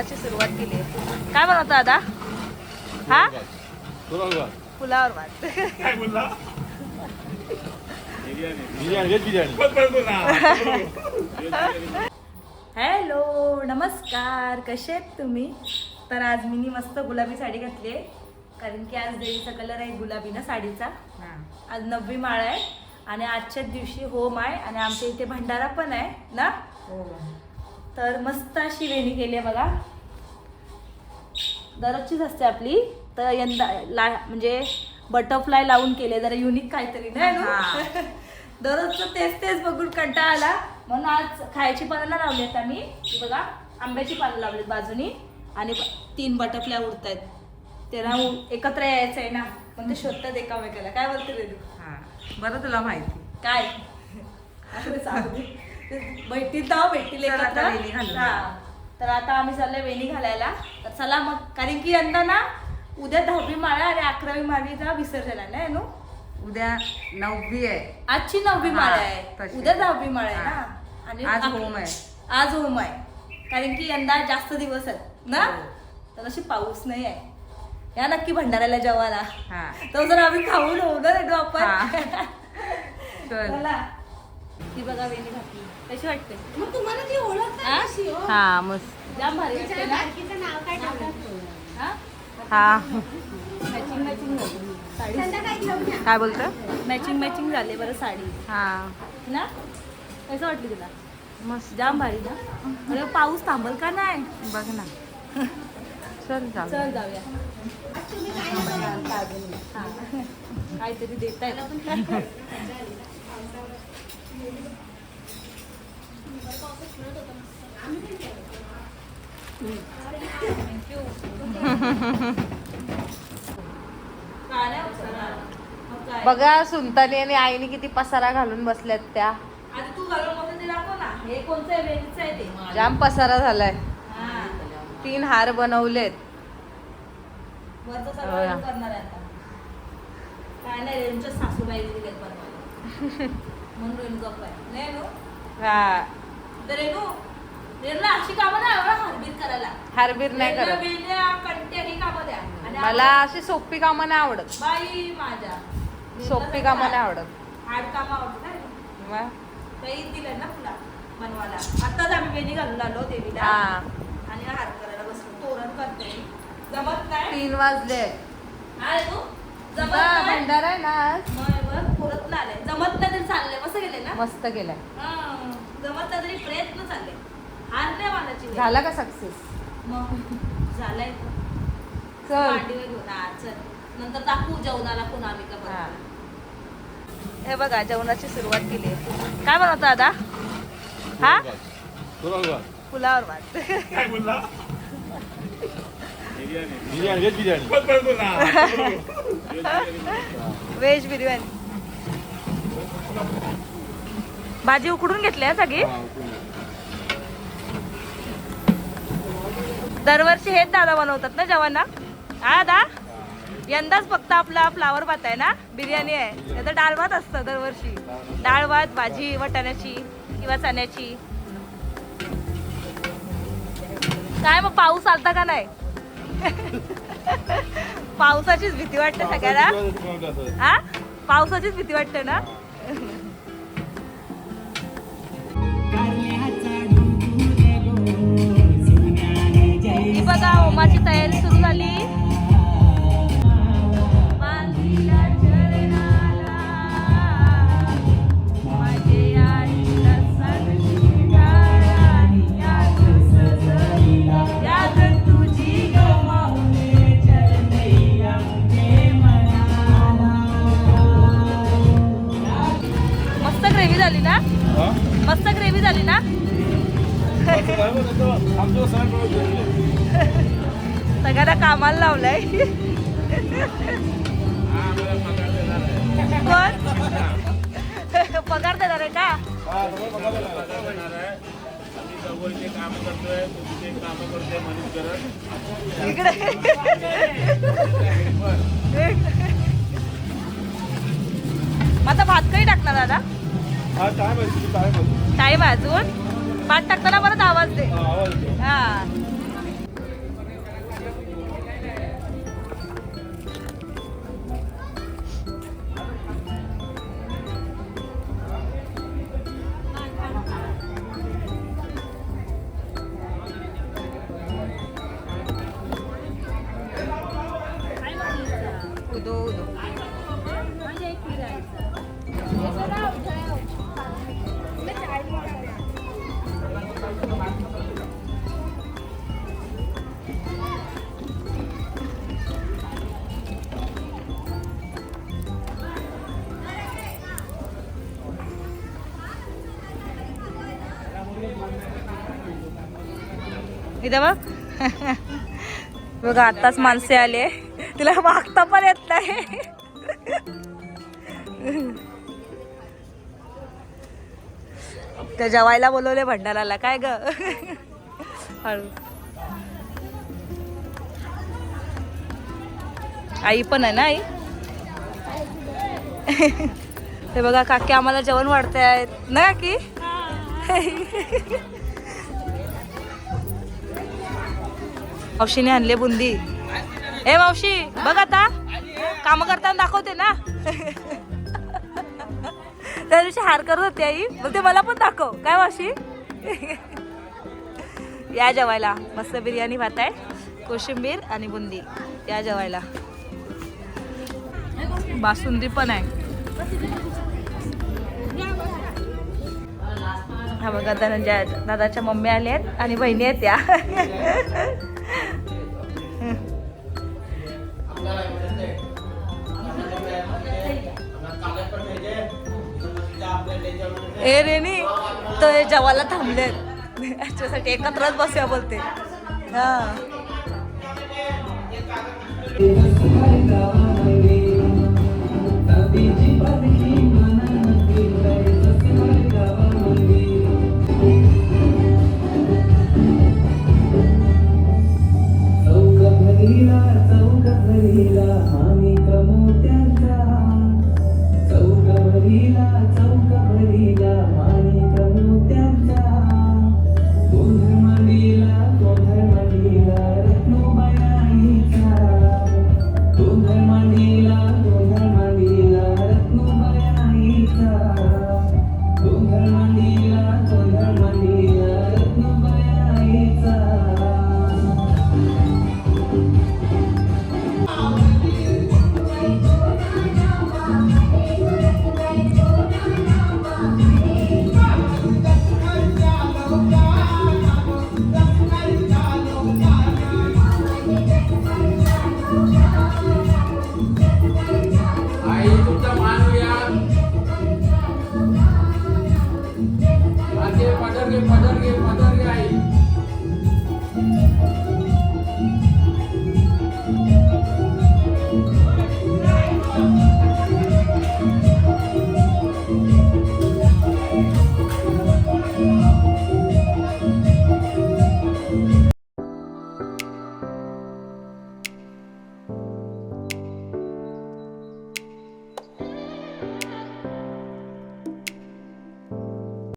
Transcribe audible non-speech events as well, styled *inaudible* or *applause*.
हे जेवणाची सुरुवात केली आहे. काय बनवतो दादा? हा? पुलावर भात. हॅलो नमस्कार. कसे आहेत तुम्ही? तर आज मी मस्त गुलाबी साडी घातली आहे. कारण की आज देवीचा कलर आहे गुलाबी ना साडीचा. आज नववी माळ आहे. आणि आजच्याच दिवशी होम आहे. आणि आमच्या इथे भंडारा पण आहे ना? तर मस्त अशी वेणी केली आहे बघा. दररोजचीच असते आपली. तर यंदा ला म्हणजे बटरफ्लाय लावून केले जरा युनिक काहीतरी नाही ना? *laughs* दररोजचं तेच तेच बघून कंटाळा आला. म्हणून आज खायची पानं लावली आहेत आम्ही बघा आंब्याची पानं लावलीत बाजूनी. आणि तीन बटरफ्लाय उडत आहेत त्यांना एकत्र यायचं आहे ना. पण ते शोधतात एकामेकाला. काय बोलते बरं तुला माहिती. काय? *laughs* असं ते सांगू दे. ते भेटतील तेव्हा भेटतील चला एकत्र. आता वेणी घालून हा. तर आता आम्ही चाललोय वेणी घालायला तर चला मग कारण की यंदा ना उद्या दहावी माळा आणि अकरावी माळीचा विसर्जन आहे ना नु उद्या नववी आहे आजची नववी हा, माळ आहे तशी. उद्या दहावी माळ आहे हा. ना आणि आज होम आहे. आज होम आहे कारण की यंदा जास्त दिवस आहेत ना हो. तर अशी पाऊस नाही आहे या नक्की भंडाऱ्याला जेवायला हा तो जर आम्ही खाऊन होणार आहे आपण हा. *laughs* चल चला ती बघा वेणी घातली कशी वाटते? मग तुम्हाला ती ओळख हा? हो. मस्त. जाम भारी वाटते ना नाव काय हा? हा. मॅचिंग मॅचिंग झाली. साडी. काय बोलतो? मॅचिंग मॅचिंग झाले बरं साडी. हा. ना? कसं वाटली तुला? मस्त. जाम भारी ना अरे पाऊस थांबल का नाही? बघ ना. चल जाऊ. चल जाऊया. तुम्ही काय हा. काहीतरी देत आहे. *laughs* बघा सुनतानी आणि आईने किती पसारा घालून बसल्यात त्या. जाम पसारा झालाय. हा. तीन हार बनवलेत. काय नाही सासूबाई *laughs* म्हणून रेणू गप्प आहे नाही रेणू हा तर रेणू रेणूला अशी कामं नाही आवडत हारबीर करायला हारबीर नाही रेणूला करत वेण्या, कंट्या ही कामं द्या आणि मला अशी सोपी कामं नाही आवडत बाई माझ्या सोपी कामं नाही आवडत हाड कामं आवडत नाही रेणू. मग? काही दिलं ना तुला बनवायला आताच आम्ही घालून आलो देवीला हा आणि हार करायला बसलो तोरण करते जमत नाही तीन वाजले तू भंडारा आहे ना आज. परत नाही आले जमत नाही तरी चालले मस्त गेले ना? मस्त केलाय हा, जमत नाही तरी प्रयत्न चालले. हार नाही मानायची झाला का सक्सेस? मग झालंय. चल. मांडीवर घेऊन हा, चल. नंतर दाखवू जेवणाला पुन्हा आम्ही का हा. हे बघा जेवणाची सुरुवात केली. काय बनवतो दादा? हा? पुलावर भात. काय बोलला? *laughs* बिर्याणी व्हेज *laughs* व्हेज बिर्याणी भाजी उकडून घेतली आहे सगळी? दरवर्षी हेच दादा बनवतात ना जेवणा हा दा? यंदाच फक्त आपला फ्लावर भात आहे ना? बिर्याणी आहे. नाही तर डाळ भात असतं दरवर्षी. डाळ भात भाजी वाटाण्याची किंवा चण्याची. काय मग पाऊस आलता का नाही? *laughs* पावसाचीच भीती वाटते सगळ्याला? हा? पावसाचीच भीती वाटते ना? बघा होमाची तयारी सगळ्यांना कामाला लावलंय. कोण? पगार देणार आहे का? इकडे. मग आता भात काही टाकणार दादा? टाइम टाईम आहे अजून? भात टाकताना परत आवाज दे. हा इथं बघ. बघा आताच माणसे आले. तिला मागता पण येत नाही. त्या जेवायला बोलवले भंडाराला. काय ग? हळू. आई पण आहे ना आई? हे बघा काकी आम्हाला जेवण वाढते आहेत. ना की मावशीने आणले बुंदी. ए मावशी बघ आता. काम करताना दाखवते ना. त्या दिवशी हार करत होती आई. मग ते मला पण दाखव. काय मावशी? या जेवायला. मस्त बिर्याणी भात आहे कोशिंबीर आणि बुंदी. या जेवायला. बासुंदी पण आहे. हा बघा दादाच्या मम्मी आल्या आहेत आणि बहिणी आहेत त्या. ए रेनी तो हे जेवायला थांबलेत याच्यासाठी एकत्रच बसूया बोलते. हा. भरिला चौक भरिला आम्ही कमवत्यांचा चौक भरिला चौक भरिला